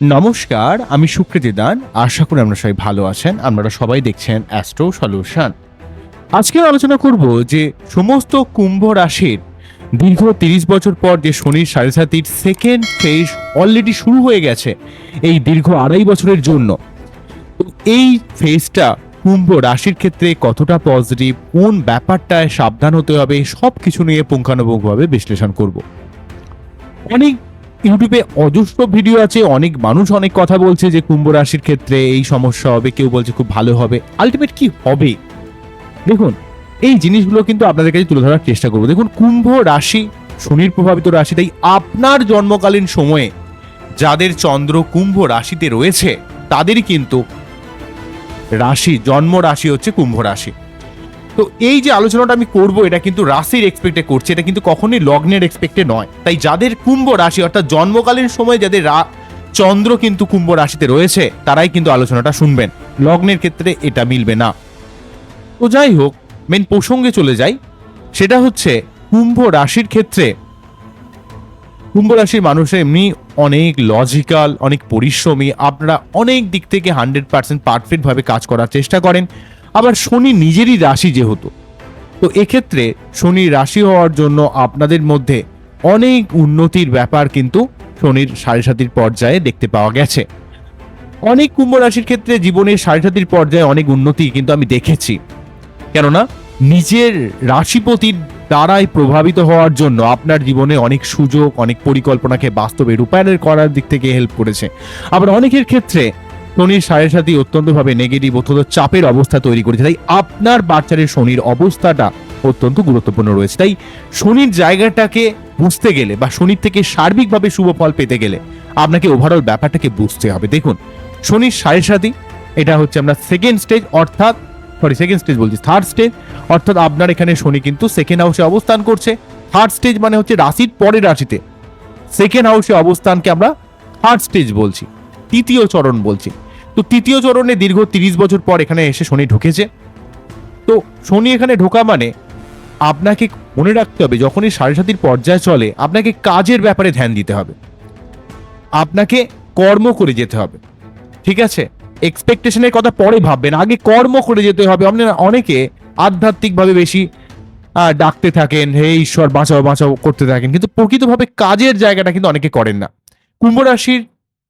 নমস্কার, আমি সুকৃতি দান। আশা করি আপনারা সবাই ভালো আছেন। আপনারা সবাই দেখছেন অ্যাস্ট্রো সলিউশন আজকে আলোচনা করব যে সমস্ত কুম্ভ রাশির দীর্ঘ তিরিশ বছর পর যে শনির সাড়ে সাতির সেকেন্ড ফেজ অলরেডি শুরু হয়ে গেছে, এই দীর্ঘ আড়াই বছরের জন্য। এই ফেজটা কুম্ভ রাশির ক্ষেত্রে কতটা পজিটিভ কোন ব্যাপারটায় সাবধান হতে হবে সব কিছু নিয়ে পুঙ্খানুপুঙ্খভাবে বিশ্লেষণ করব। অনেক ইউটিউবে অজস্র ভিডিও আছে, অনেক মানুষ অনেক কথা বলছে যে কুম্ভ রাশির ক্ষেত্রে এই সমস্যা হবে, কেউ বলছে খুব ভালো হবে। আলটিমেট কি হবে? দেখুন, এই জিনিসগুলো কিন্তু আপনাদের কাছে তুলে ধরার চেষ্টা করব। দেখুন, কুম্ভ রাশি, শনির প্রভাবিত রাশি তাই আপনার জন্মকালীন সময়ে যাদের চন্দ্র কুম্ভ রাশিতে রয়েছে তাদেরই কিন্তু রাশি, জন্ম রাশি হচ্ছে কুম্ভ রাশি। তো এই যে আলোচনাটা আমি করব, এটা কিন্তু রাশির এক্সপেক্টে করছি, এটা কিন্তু কখনোই লগ্নের এক্সপেক্টে নয়। তাই যাদের কুম্ভ রাশি, অর্থাৎ জন্মকালীন সময় যাদের চন্দ্র কিন্তু কুম্ভ রাশিতে রয়েছে, তারাই কিন্তু আলোচনাটা শুনবেন। লগ্নের ক্ষেত্রে এটা মিলবে না। তো যাই হোক মেন প্রসঙ্গে চলে যাই। সেটা হচ্ছে, কুম্ভ রাশির ক্ষেত্রে, কুম্ভ রাশির মানুষের এমনি অনেক লজিক্যাল অনেক পরিশ্রমী, আপনারা অনেক দিক থেকে হান্ড্রেড পার্সেন্ট পারফেক্টভাবে কাজ করার চেষ্টা করেন। আবার শনি নিজেরই রাশি যেহেতু। তো এক্ষেত্রে শনি রাশি হওয়ার জন্য আপনাদের মধ্যে অনেক উন্নতির ব্যাপার কিন্তু শনির সাড়ে সাতির পর্যায়ে দেখতে পাওয়া গেছে। অনেক কুম্ভ রাশির ক্ষেত্রে জীবনের সাড়ে সাতির পর্যায়ে অনেক উন্নতি কিন্তু আমি দেখেছি। কেননা নিজের রাশিপতির দ্বারাই প্রভাবিত হওয়ার জন্য আপনার জীবনে অনেক সুযোগ, অনেক পরিকল্পনাকে বাস্তবে রূপায়ণের করার দিক থেকে হেল্প করেছে। আবার অনেকের ক্ষেত্রে শনির সাড়ে সাথে অত্যন্তভাবে নেগেটিভ অত্যন্ত চাপের অবস্থা তৈরি করেছে। তাই আপনার বাচ্চারের শনির অবস্থাটা অত্যন্ত গুরুত্বপূর্ণ রয়েছে। তাই শনির জায়গাটাকে বুঝতে গেলে বা শনির থেকে সার্বিকভাবে শুভ ফল পেতে গেলে আপনাকে ওভারঅল ব্যাপারটাকে বুঝতে হবে। দেখুন, শনির সাড়ে সাথী এটা হচ্ছে আমরা সেকেন্ড স্টেজ অর্থাৎ সরি সেকেন্ড স্টেজ বলছি থার্ড স্টেজ অর্থাৎ আপনার এখানে শনি কিন্তু সেকেন্ড হাউসে অবস্থান করছে। থার্ড স্টেজ মানে হচ্ছে রাশির পরের রাশিতে। সেকেন্ড হাউসে অবস্থানকে আমরা থার্ড স্টেজ বলছি, তৃতীয় চরণ বলছি। তো তৃতীয় চরণে দীর্ঘ তিরিশ বছর পর এখানে এসে শনি ঢুকেছে। তো শনি এখানে ঢোকা মানে আপনাকে মনে রাখতে হবে, যখনই সাড়ে সাতির পর্যায়ে চলে, আপনাকে কাজের ব্যাপারে ধ্যান দিতে হবে। আপনাকে কর্ম করে যেতে হবে। ঠিক আছে? এক্সপেকটেশনের কথা পরে ভাববেন। আগে কর্ম করে যেতে হবে। আপনার অনেকে আধ্যাত্মিকভাবে বেশি ডাকতে থাকেন, হে ঈশ্বর, বাঁচাও বাঁচাও করতে থাকেন। কিন্তু প্রকৃতভাবে কাজের জায়গাটা কিন্তু অনেকে করেন না। কুম্ভ রাশির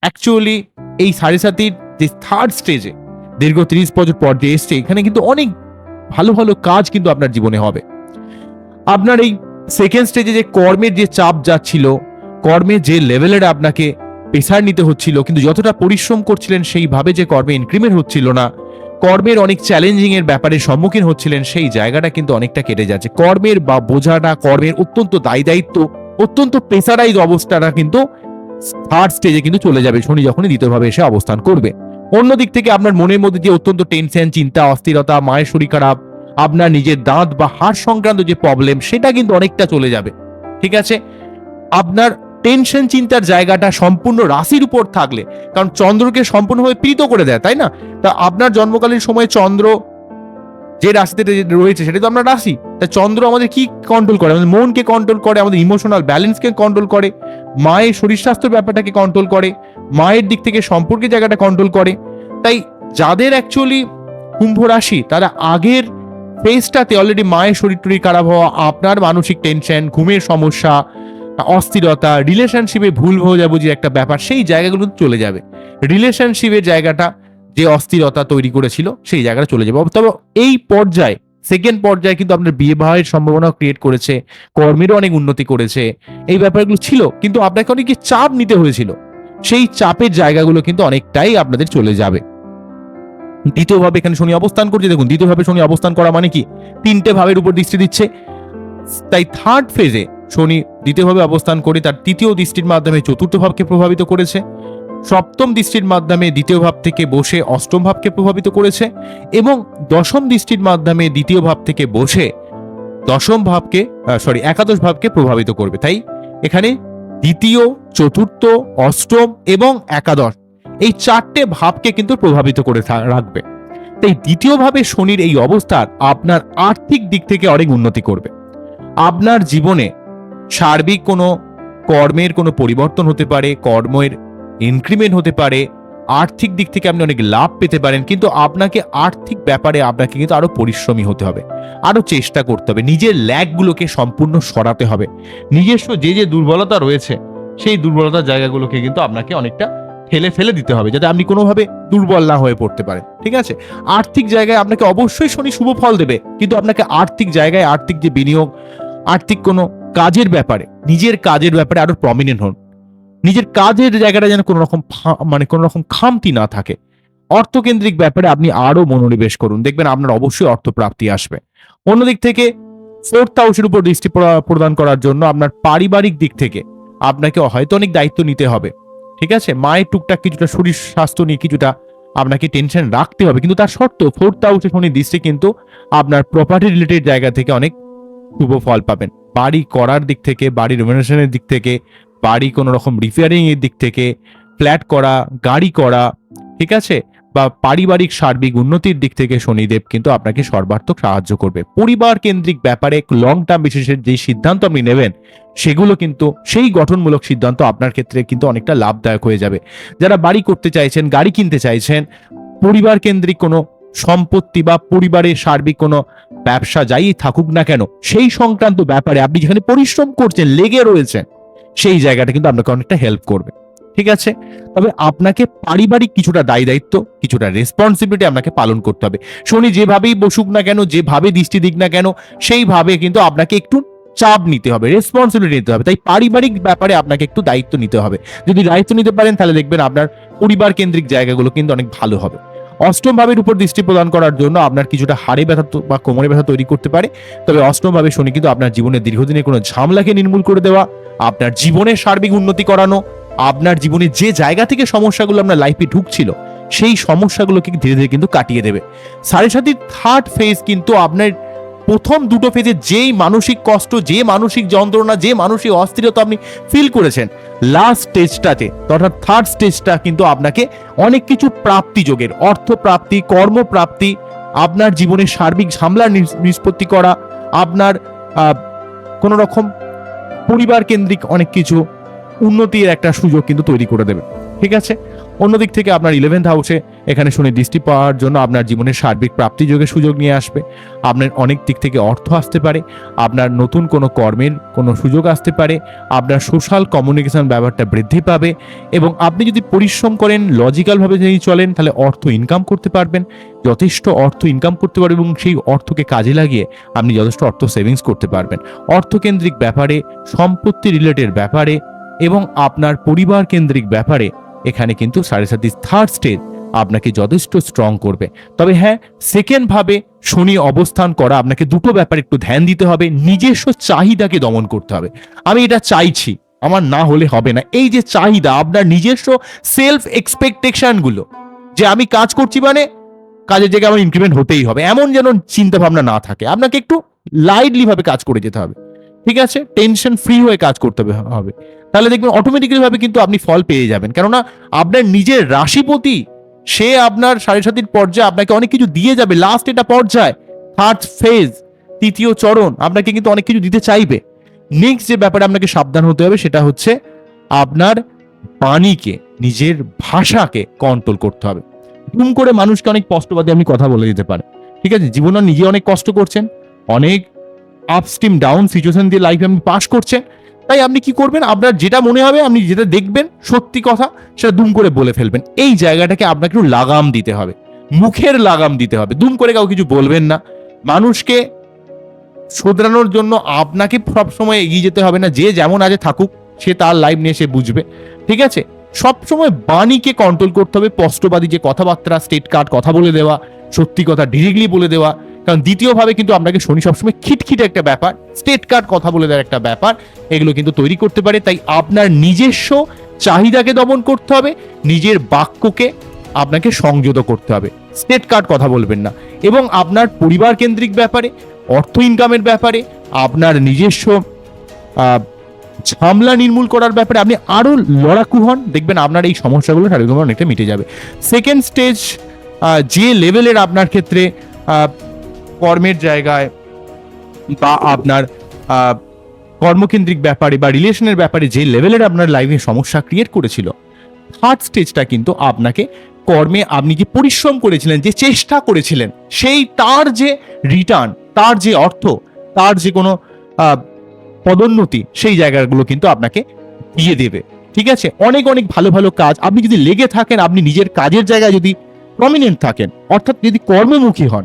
অ্যাকচুয়ালি এই সাড়ে সাতির যে থার্ড স্টেজে দীর্ঘ তিরিশ বছর পর যে এসছে, এখানে কিন্তু অনেক ভালো ভালো কাজ কিন্তু আপনার জীবনে হবে। আপনার এই সেকেন্ড স্টেজে যে কর্মের যে চাপ যাচ্ছিল কর্মে যে লেভেলের আপনাকে প্রেসার নিতে হচ্ছিল, কিন্তু যতটা পরিশ্রম করছিলেন সেইভাবে যে কর্মে ইনক্রিমেন্ট হচ্ছিল না, কর্মের অনেক চ্যালেঞ্জিং এর ব্যাপারে সম্মুখীন হচ্ছিলেন, সেই জায়গাটা কিন্তু অনেকটা কেটে যাচ্ছে। কর্মের বা বোঝাটা, কর্মের অত্যন্ত দায়ী দায়িত্ব, অত্যন্ত প্রেসারাইজ অবস্থাটা কিন্তু থার্ড স্টেজে কিন্তু চলে যাবে, শনি যখনই দ্বিতীয়ভাবে এসে অবস্থান করবে। অন্যদিক থেকে আপনার মনের মধ্যে যে অত্যন্ত টেনশন চিন্তা, অস্থিরতা, মায়ের শরীর খারাপ, আপনার নিজের দাঁত বা হাড় সংক্রান্ত যে প্রবলেম সেটা কিন্তু অনেকটা চলে যাবে। ঠিক আছে? আপনার টেনশন চিন্তার জায়গাটা সম্পূর্ণ রাশির উপর থাকলে, কারণ চন্দ্রকে সম্পূর্ণভাবে পীড়িত করে দেয়, তাই না? তা আপনার জন্মকালীন সময় চন্দ্র যে রাশিতে রয়েছে, সেটা তো আপনার রাশি। তা চন্দ্র আমাদের কি কন্ট্রোল করে? আমাদের মনকে কন্ট্রোল করে, আমাদের ইমোশনাল ব্যালেন্সকে কন্ট্রোল করে, মায়ের শরীর স্বাস্থ্যের ব্যাপারটাকে কন্ট্রোল করে মায়ের দিক থেকে সম্পর্কে জায়গাটা কন্ট্রোল করে। তাই যাদের অ্যাকচুয়ালি কুম্ভ রাশি, তারা আগের ফেজটাতে অলরেডি মায়ের শরীর টরীর খারাপ হওয়া, আপনার মানসিক টেনশন ঘুমের সমস্যা, অস্থিরতা রিলেশনশিপে ভুল বোঝাবুঝির একটা ব্যাপার, সেই জায়গাগুলো চলে যাবে। রিলেশনশিপের জায়গাটা যে অস্থিরতা তৈরি করেছিল, সেই জায়গাটা চলে যাবে। তবে এই পর্যায়ে সেকেন্ড পর্যায়ে কিন্তু আপনার বিয়ে সম্ভাবনা ক্রিয়েট করেছে, কর্মেরও অনেক উন্নতি করেছে, এই ব্যাপারগুলো ছিল। কিন্তু আপনাকে অনেক চাপ নিতে হয়েছিল। সেই চাপের জায়গাগুলো কিন্তু অনেকটাই আপনাদের চলে যাবে। দ্বিতীয়ভাবে এখানে শনি অবস্থান করছে। দেখুন দ্বিতীয়ভাবে শনি অবস্থান করা মানে কি? তিনটে ভাবের উপর দৃষ্টি দিচ্ছে। তাই থার্ড ফেজে শনি দ্বিতীয়ভাবে অবস্থান করে তার তৃতীয় দৃষ্টির মাধ্যমে চতুর্থ ভাবকে প্রভাবিত করেছে। সপ্তম দৃষ্টির মাধ্যমে দ্বিতীয় ভাব থেকে বসে অষ্টম ভাবকে প্রভাবিত করেছে এবং দশম দৃষ্টির মাধ্যমে দ্বিতীয় ভাব থেকে বসে দশম ভাবকে সরি একাদশ ভাবকে প্রভাবিত করবে। তাই এখানে দ্বিতীয়, চতুর্থ, অষ্টম এবং একাদশ। এই চারটে ভাবকে কিন্তু প্রভাবিত করে রাখবে। তাই দ্বিতীয়ভাবে শনির এই অবস্থার আপনার আর্থিক দিক থেকে অনেক উন্নতি করবে। আপনার জীবনে সার্বিক কোনো কর্মের কোনো পরিবর্তন হতে পারে, কর্মের ইনক্রিমেন্ট হতে পারে আর্থিক দিক থেকে আপনি অনেক লাভ পেতে পারেন, কিন্তু আপনাকে আর্থিক ব্যাপারে আপনাকে কিন্তু আরও পরিশ্রমী হতে হবে, আরও চেষ্টা করতে হবে, নিজের ল্যাগগুলোকে সম্পূর্ণ সরাতে হবে। নিজস্ব যে যে দুর্বলতা রয়েছে, সেই দুর্বলতার জায়গাগুলোকে কিন্তু আপনাকে অনেকটা ঠেলে ফেলে দিতে হবে, যাতে আপনি কোনোভাবে দুর্বল না হয়ে পড়তে পারেন, ঠিক আছে? আর্থিক জায়গায় আপনাকে অবশ্যই শনি শুভ ফল দেবে, কিন্তু আপনাকে আর্থিক জায়গায় আর্থিক যে বিনিয়োগ, আর্থিক কোনো কাজের ব্যাপারে, নিজের কাজের ব্যাপারে আরও প্রমিনেন্ট হন। নিজের কাজের জায়গাটা যেন কোনো রকম মানে কোনো রকম খামতি না থাকে। অর্থকেন্দ্রিক ব্যাপারে আপনি আরও মনোনিবেশ করুন। দেখবেন আপনার অবশ্যই অর্থ প্রাপ্তি আসবে। অন্যদিক থেকে ফোর্থ হাউসের উপর দৃষ্টি প্রদান করার জন্য আপনার পারিবারিক দিক থেকে আপনাকে হয়তো অনেক দায়িত্ব নিতে হবে। ঠিক আছে? মায়ের টুকটাক কিছুটা শরীর স্বাস্থ্য নিয়ে কিছুটা আপনাকে টেনশন রাখতে হবে। কিন্তু তার সত্ত্বেও ফোর্থ হাউসে শনি দৃষ্টি কিন্তু আপনার প্রপার্টি রিলেটেড জায়গা থেকে অনেক শুভ ফল পাবেন। বাড়ি করার দিক থেকে বাড়ি রেনোভেশনের দিক থেকে বাড়ি কোনো রকম রিপেয়ারিং এর দিক থেকে ফ্ল্যাট করা, গাড়ি করা, ঠিক আছে? বা পারিবারিক সার্বিক উন্নতির দিক থেকে শনিদেব কিন্তু আপনাকে সর্বার্থক সাহায্য করবে। পরিবার কেন্দ্রিক ব্যাপারে লং টার্ম বিশেষের যে সিদ্ধান্ত আপনি নেবেন, সেগুলো কিন্তু, সেই গঠনমূলক সিদ্ধান্ত আপনার ক্ষেত্রে কিন্তু অনেকটা লাভদায়ক হয়ে যাবে। যারা বাড়ি করতে চাইছেন, গাড়ি কিনতে চাইছেন পরিবার কেন্দ্রিক কোনো সম্পত্তি বা পরিবারের সার্বিক কোনো ব্যবসা যাই থাকুক না কেন, সেই সংক্রান্ত ব্যাপারে আপনি যেখানে পরিশ্রম করছেন, লেগে রয়েছেন সেই জায়গাটা কিন্তু আপনাকে অনেকটা হেল্প করবে, ঠিক আছে? তবে আপনাকে পারিবারিক কিছুটা দায় দায়িত্ব, কিছুটা রেসপন্সিবিলিটি আপনাকে পালন করতে হবে। শনি যেভাবেই বসুক না কেন, যেভাবে দৃষ্টি দিক না কেন, সেইভাবে কিন্তু আপনাকে একটু চাপ নিতে হবে রেসপন্সিবিলিটি নিতে হবে। তাই পারিবারিক ব্যাপারে আপনাকে একটু দায়িত্ব নিতে হবে। যদি দায়িত্ব নিতে পারেন, তাহলে দেখবেন আপনার পরিবার কেন্দ্রিক জায়গাগুলো কিন্তু অনেক ভালো হবে। অষ্টম ভাবের উপর দৃষ্টি প্রদান করার জন্য আপনার কিছুটা হাড়ে ব্যথা বা কোমরে ব্যথা তৈরি করতে পারে। তবে অষ্টম ভাবে শনি কিন্তু আপনার জীবনে দীর্ঘদিনের কোনো ঝামলাকে নির্মূল করে দেওয়া, আপনার জীবনের সার্বিক উন্নতি করানো, আপনার জীবনে যে জায়গা থেকে সমস্যাগুলো আপনার লাইফে ঢুকছিল, সেই সমস্যাগুলোকে ধীরে ধীরে কিন্তু কাটিয়ে দেবে। সাড়ে সাথে থার্ড ফেজ কিন্তু আপনার প্রথম দুটো ফেজে যেই মানসিক কষ্ট, যে মানসিক যন্ত্রণা, যে মানসিক অস্থিরতা আপনি ফিল করেছেন লাস্ট স্টেজটাতে অর্থাৎ থার্ড স্টেজটা কিন্তু আপনাকে অনেক কিছু প্রাপ্তি যোগের অর্থ প্রাপ্তি কর্মপ্রাপ্তি, আপনার জীবনের সার্বিক ঝামেলা নিষ্পত্তি করা, আপনার কোনো রকম পরিবার কেন্দ্রিক অনেক কিছু উন্নতির একটা সুযোগ কিন্তু তৈরি করে দেবে। ঠিক আছে? অন্যদিক থেকে আপনার ইলেভেন্থ হাউসে এখানে শুনে দৃষ্টি পাওয়ার জন্য আপনার জীবনের সার্বিক প্রাপ্তি যোগের সুযোগ নিয়ে আসবে। আপনার অনেক দিক থেকে অর্থ আসতে পারে, আপনার নতুন কোনো কর্মের কোনো সুযোগ আসতে পারে, আপনার সোশ্যাল কমিউনিকেশন ব্যাপারটা বৃদ্ধি পাবে এবং আপনি যদি পরিশ্রম করেন লজিক্যালভাবে যদি চলেন, তাহলে অর্থ ইনকাম করতে পারবেন। যথেষ্ট অর্থ ইনকাম করতে পারবেন এবং সেই অর্থকে কাজে লাগিয়ে আপনি যথেষ্ট অর্থ সেভিংস করতে পারবেন। অর্থকেন্দ্রিক ব্যাপারে, সম্পত্তি রিলেটেড ব্যাপারে এবং আপনার পরিবার কেন্দ্রিক ব্যাপারে এখানে কিন্তু সাড়ে সাতির থার্ড স্টেজ আপনাকে যথেষ্ট স্ট্রং করবে। তবে হ্যাঁ সেকেন্ড ভাবে শনি অবস্থান করা, আপনাকে দুটো ব্যাপারে একটু ধ্যান দিতে হবে, নিজস্ব চাহিদাকে দমন করতে হবে। আমি এটা চাইছি, আমার না হলে হবে না। এই যে চাহিদা, আপনার নিজস্ব সেলফ এক্সপেকটেশনগুলো যে আমি কাজ করছি মানে কাজের জায়গায় আমার ইনক্রিমেন্ট হতেই হবে, এমন যেন চিন্তা ভাবনা না থাকে। আপনাকে একটু লাইটলি ভাবে কাজ করে যেতে হবে। ঠিক আছে? টেনশন ফ্রি হয়ে কাজ করতে হবে- তাহলে দেখবেন অটোমেটিক্যালি ভাবে কিন্তু আপনি ফল পেয়ে যাবেন। কেননা আপনার নিজের রাশিপতি, সে আপনার সাড়ে সাতির পর্যায়ে আপনাকে অনেক কিছু দিয়ে যাবে। লাস্ট এটা পর্যায় থার্ড ফেজ তৃতীয় চরণ, আপনাকে কিন্তু অনেক কিছু দিতে চাইবে। নেক্সট যে ব্যাপারে আপনাকে সাবধান হতে হবে সেটা হচ্ছে আপনার বাণীকে, নিজের ভাষাকে কন্ট্রোল করতে হবে। করে মানুষকে অনেক কষ্টবাদী আপনি কথা বলে দিতে পারেন ঠিক আছে? জীবনে নিজে অনেক কষ্ট করছেন, অনেক আপস্ট্রিম ডাউন সিচুয়েশন দিয়ে লাইফে আপনি পাস করছেন, তাই আপনি কি করবেন? আপনার যেটা মনে হবে, আপনি যেটা দেখবেন, সত্যি কথা, সেটা দুম করে বলে ফেলবেন। এই জায়গাটাকে আপনাকে একটু লাগাম দিতে হবে। মুখের লাগাম দিতে হবে। দুম করে কাউ কিছু বলবেন না। মানুষকে শোধরানোর জন্য আপনাকে সবসময় এগিয়ে যেতে হবে না। যে যেমন আছে থাকুক, সে তার লাইফ নিয়ে সে বুঝবে। ঠিক আছে? সবসময় বাণীকে কন্ট্রোল করতে হবে। স্পষ্টবাদী যে কথাবার্তা স্টেট কার্ড কথা বলে দেওয়া, সত্যি কথা ডিরেক্টলি বলে দেওয়া। কারণ দ্বিতীয়ভাবে কিন্তু আপনাকে শনি সবসময় খিটখিটে একটা ব্যাপার স্টেট কার্ড কথা বলে দেওয়ার একটা ব্যাপার, এগুলো কিন্তু তৈরি করতে পারে, তাই আপনার নিজস্ব চাহিদাকে দমন করতে হবে, নিজের বাক্যকে আপনাকে সংযত করতে হবে স্টেট কার্ড কথা বলবেন না। এবং আপনার পরিবার কেন্দ্রিক ব্যাপারে, অর্থ ইনকামের ব্যাপারে, আপনার নিজস্ব ঝামলা নির্মূল করার ব্যাপারে আপনি আরও লড়াকু হন, দেখবেন আপনার এই সমস্যাগুলো শারীরিকভাবে অনেকটা মিটে যাবে। সেকেন্ড স্টেজ যে লেভেলের আপনার ক্ষেত্রে কর্মের জায়গায় বা আপনার কর্মকেন্দ্রিক ব্যাপারে বা রিলেশনের ব্যাপারে যে লেভেলের আপনার লাইফে সমস্যা ক্রিয়েট করেছিল থার্ড স্টেজটা কিন্তু আপনাকে কর্মে আপনি যে পরিশ্রম করেছিলেন, যে চেষ্টা করেছিলেন, সেই তার যে রিটার্ন তার যে অর্থ, তার যে কোনো পদোন্নতি, সেই জায়গাগুলো কিন্তু আপনাকে দিয়ে দেবে। ঠিক আছে? অনেক অনেক ভালো ভালো কাজ। আপনি যদি লেগে থাকেন, আপনি নিজের কাজের জায়গায় যদি প্রমিনেন্ট থাকেন, অর্থাৎ যদি কর্মমুখী হন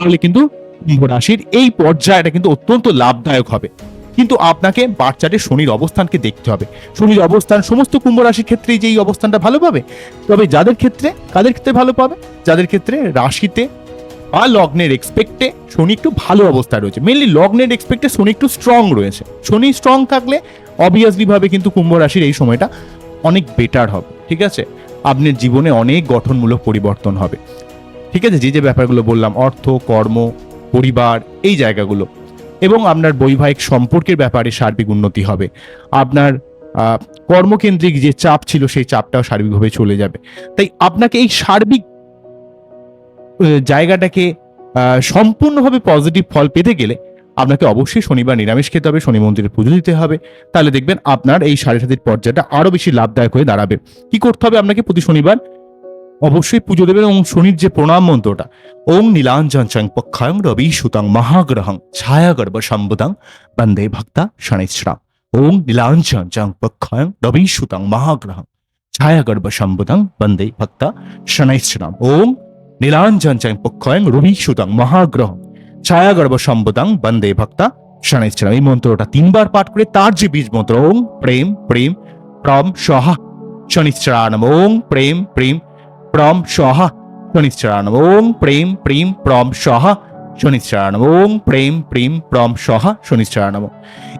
তাহলে কিন্তু কুম্ভ রাশির এই পর্যায়টা কিন্তু অত্যন্ত লাভদায়ক হবে। কিন্তু আপনাকে বাচ্চাটে শনির অবস্থানকে দেখতে হবে। শনির অবস্থান সমস্ত কুম্ভ রাশির ক্ষেত্রেই যে এই অবস্থানটা ভালো পাবে, তবে যাদের ক্ষেত্রে, কাদের ক্ষেত্রে ভালো পাবে? যাদের ক্ষেত্রে রাশিতে বা লগ্নের এক্সপেক্টে শনি একটু ভালো অবস্থায় রয়েছে। মেনলি লগ্নের এক্সপেক্টে শনি একটু স্ট্রং রয়েছে। শনি স্ট্রং থাকলে অবভিয়াসলি ভাবে কিন্তু কুম্ভ রাশির এই সময়টা অনেক বেটার হবে। ঠিক আছে? আপনার জীবনে অনেক গঠনমূলক পরিবর্তন হবে। ঠিক আছে, যে যে ব্যাপারগুলো বললাম, অর্থ, কর্ম, পরিবার, এই জায়গাগুলো। এবং আপনার বৈবাহিক সম্পর্কের ব্যাপারে সার্বিক উন্নতি হবে। আপনার কর্মকেন্দ্রিক যে চাপ ছিল, সেই চাপটাও সার্বিকভাবে চলে যাবে। তাই আপনাকে এই সার্বিক জায়গাটাকে সম্পূর্ণভাবে পজিটিভ ফল পেতে গেলে আপনাকে অবশ্যই শনিবার নিরামিষ খেতে হবে, শনি মন্দিরে পুজো দিতে হবে। তাহলে দেখবেন আপনার এই সাড়ে সাতির পর্যায়টা আরও বেশি লাভদায়ক হয়ে দাঁড়াবে। কি করতে হবে আপনাকে প্রতি শনিবার? অবশ্যই পুজো দেবেন এবং শনির যে প্রণাম মন্ত্রটা। ওং নীলাঞ্জন পক্ষায়ং রবি সুতং মহাগ্রহং ছায়াগর্ভ সম্বুদং বন্দে ভক্তা শনিশ্রাম ওং নীলাঞ্জন পক্ষায়ং রবি সুতং মহাগ্রহং ছায়াগর্ভ সম্বুদং বন্দে ভক্তা শনিশ্রাম ওং নীলাঞ্জন পক্ষায়ং রবি সুতং মহাগ্রহং ছায়াগর্ভ সম্বুদং বন্দে ভক্তা শনিশ্রাম এই মন্ত্রটা তিনবার পাঠ করে তার যে বীজ মন্ত্র ওং প্রেম প্রেম প্রম সহা শনিশ্রানম ওং প্রেম প্রেম প্রম সহা শনিশ্চরাণম ওং প্রেম প্রেম প্রম সহ শনিশ্চরাণম ওং প্রেম প্রেম প্রম সহ শনিশ্চরাণম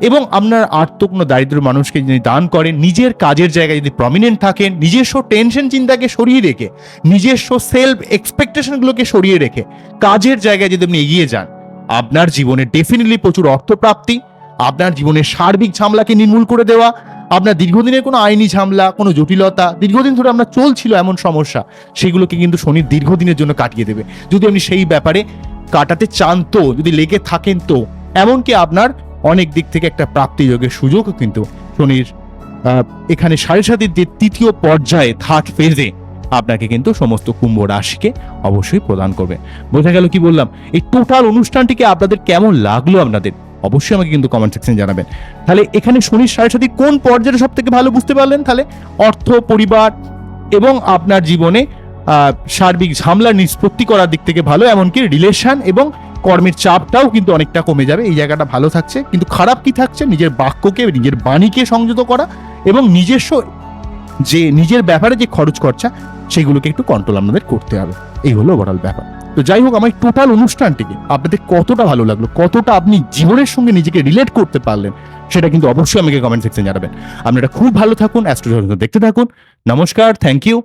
এবং আপনার আর্থ কোনো দারিদ্র মানুষকে যদি দান করেন, নিজের কাজের জায়গায় যদি প্রমিনেন্ট থাকেন, নিজস্ব টেনশন চিন্তাকে সরিয়ে রেখে, নিজস্ব সেলফ এক্সপেকটেশনগুলোকে সরিয়ে রেখে, কাজের জায়গায় যদি আপনি এগিয়ে যান, আপনার জীবনে ডেফিনেটলি প্রচুর অর্থপ্রাপ্তি, আপনার জীবনের সার্বিক ঝামলাকে নির্মূল করে দেওয়া আপনার দীর্ঘদিনের কোনো আইনি ঝামেলা, কোনো জটিলতা, দীর্ঘদিন ধরে আপনার চলছিল এমন সমস্যা, সেগুলোকে কিন্তু শনি দীর্ঘদিনের জন্য কাটিয়ে দেবে। যদি আপনি সেই ব্যাপারে কাটাতে চান তো, যদি লেগে থাকেন তো, এমনকি আপনার অনেক দিক থেকে একটা প্রাপ্তি যোগের সুযোগও কিন্তু শনির এখানে সাড়ে সাতির যে তৃতীয় পর্যায়ে থার্ড ফেজে আপনাকে কিন্তু সমস্ত কুম্ভ রাশিকে অবশ্যই প্রদান করবে। বোঝা গেল কি বললাম? এই টোটাল অনুষ্ঠানটিকে আপনাদের কেমন লাগল আপনাদের? অবশ্যই আমাকে কিন্তু কমেন্ট সেকশন জানাবেন। তাহলে এখানে শনির সাড়ে সাথে কোন পর্যায়ে সব থেকে ভালো বুঝতে পারলেন? তাহলে অর্থ, পরিবার এবং আপনার জীবনে সার্বিক ঝামলা নিষ্পত্তি করার দিক থেকে ভালো, এমনকি রিলেশন এবং কর্মের চাপটাও কিন্তু অনেকটা কমে যাবে। এই জায়গাটা ভালো থাকছে। কিন্তু খারাপ কি থাকছে? নিজের বাক্যকে, নিজের বাণীকে সংযত করা এবং নিজস্ব যে, নিজের ব্যাপারে যে খরচ খরচা, সেগুলোকে একটু কন্ট্রোল আপনাদের করতে হবে। এই হলো ওভারঅল ব্যাপার। তো যাই হোক, আমার টোটাল অনুষ্ঠানটিকে আপনাদের কতটা ভালো লাগল, কতটা আপনি জীবনের সঙ্গে নিজেকে রিলেট করতে পারলেন, সেটা কিন্তু অবশ্যই আমাকে কমেন্ট সেকশন জানাবেন। আপনারা খুব ভালো থাকুন অ্যাস্ট্রোজ দেখতে থাকুন। নমস্কার থ্যাংক ইউ